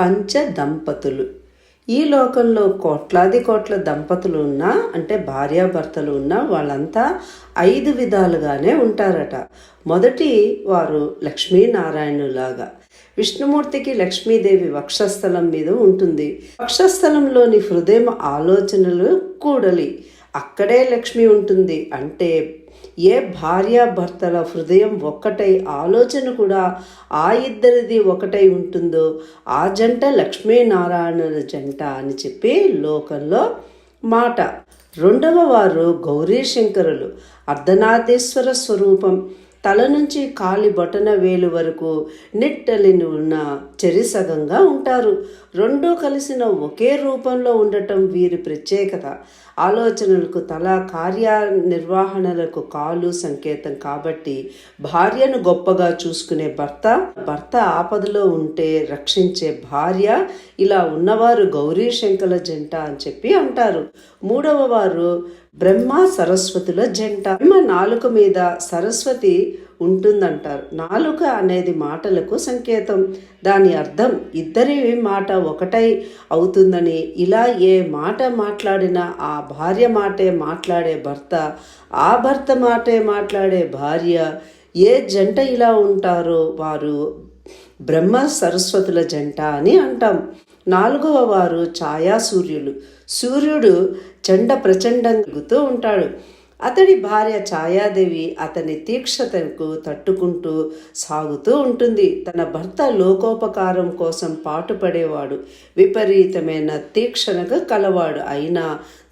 పంచ దంపతులు ఈ లోకంలో కోట్లాది కోట్ల దంపతులు ఉన్నా అంటే భార్యాభర్తలు ఉన్నా వాళ్ళంతా ఐదు విధాలుగానే ఉంటారట. మొదటి వారు లక్ష్మీనారాయణులాగా. విష్ణుమూర్తికి లక్ష్మీదేవి వక్షస్థలం మీద ఉంటుంది. వక్షస్థలంలోని హృదయం ఆలోచనలు కూడలి. అక్కడే లక్ష్మి ఉంటుంది. అంటే ఏ భార్యాభర్తల హృదయం ఒక్కటై ఆలోచన కూడా ఆ ఇద్దరిది ఒకటై ఉంటుందో ఆ జంట లక్ష్మీనారాయణుల జంట అని చెప్పి లోకంలో మాట. రెండవ వారు గౌరీశంకరులు. అర్ధనాథేశ్వర స్వరూపం. తల నుంచి కాలి బొటన వేలు వరకు నిట్టలిని ఉన్న చెరిసగంగా ఉంటారు. రెండూ కలిసిన ఒకే రూపంలో ఉండటం వీరి ప్రత్యేకత. ఆలోచనలకు తల కార్యనిర్వహణలకు కాలు సంకేతం కాబట్టి భార్యను గొప్పగా చూసుకునే భర్త భర్త ఆపదలో ఉంటే రక్షించే భార్య ఇలా ఉన్నవారు గౌరీ శంకల జంట అని చెప్పి అంటారు. మూడవ వారు బ్రహ్మ సరస్వతుల జంట. బ్రహ్మ నాలుక మీద సరస్వతి ఉంటుందంటారు. నాలుక అనేది మాటలకు సంకేతం. దాని అర్థం ఇద్దరి మాట ఒకటై అవుతుందని. ఇలా ఏ మాట మాట్లాడినా ఆ భార్య మాటే మాట్లాడే భర్త ఆ భర్త మాటే మాట్లాడే భార్య. ఏ జంట ఇలా ఉంటారో వారు బ్రహ్మ సరస్వతుల జంట అని అంటాం. నాలుగవ వారు ఛాయా సూర్యులు సూర్యుడు చండ ప్రచండంగుతూ ఉంటాడు. అతడి భార్య ఛాయాదేవి అతని తీక్షతకు తట్టుకుంటూ సాగుతూ ఉంటుంది. తన భర్త లోకోపకారం కోసం పాటుపడేవాడు. విపరీతమైన తీక్షణగా కలవాడు. అయినా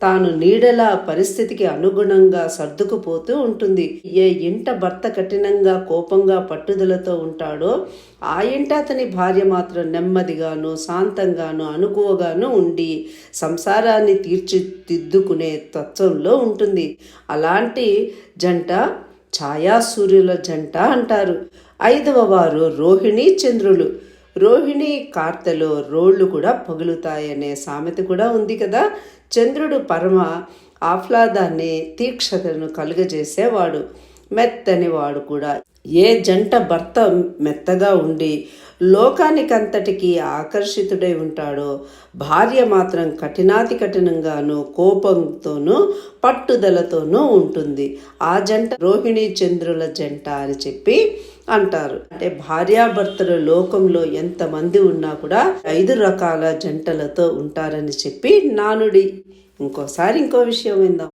తాను నీడలా పరిస్థితికి అనుగుణంగా సర్దుకుపోతూ ఉంటుంది. ఏ ఇంట భర్త కఠినంగా కోపంగా పట్టుదలతో ఉంటాడో ఆ ఇంట అతని భార్య మాత్రం నెమ్మదిగాను శాంతంగాను అనుకువగాను ఉండి సంసారాన్ని తీర్చిదిద్దుకునే తత్వంలో ఉంటుంది. అలాంటి జంట ఛాయాసూర్యుల జంట అంటారు. ఐదవ వారు రోహిణి చంద్రులు. రోహిణి కార్తెలో రోళ్ళు కూడా పగులుతాయనే సామెత కూడా ఉంది కదా. చంద్రుడు పరమ ఆహ్లాదాన్ని తీక్షతను కలుగజేసేవాడు. మెత్తని వాడు కూడా. ఏ జంట భర్త మెత్తగా ఉండి లోకానికంతటికి ఆకర్షితుడై ఉంటాడో భార్య మాత్రం కఠినాతి కఠినంగానూ కోపంతోనూ పట్టుదలతోనూ ఉంటుంది. ఆ జంట రోహిణి చంద్రుల జంట అని చెప్పి అంటారు. అంటే భార్యాభర్తలు లోకంలో ఎంతమంది ఉన్నా కూడా ఐదు రకాల జంటలతో ఉంటారని చెప్పి నానుడి. ఇంకోసారి ఇంకో విషయం విందాం.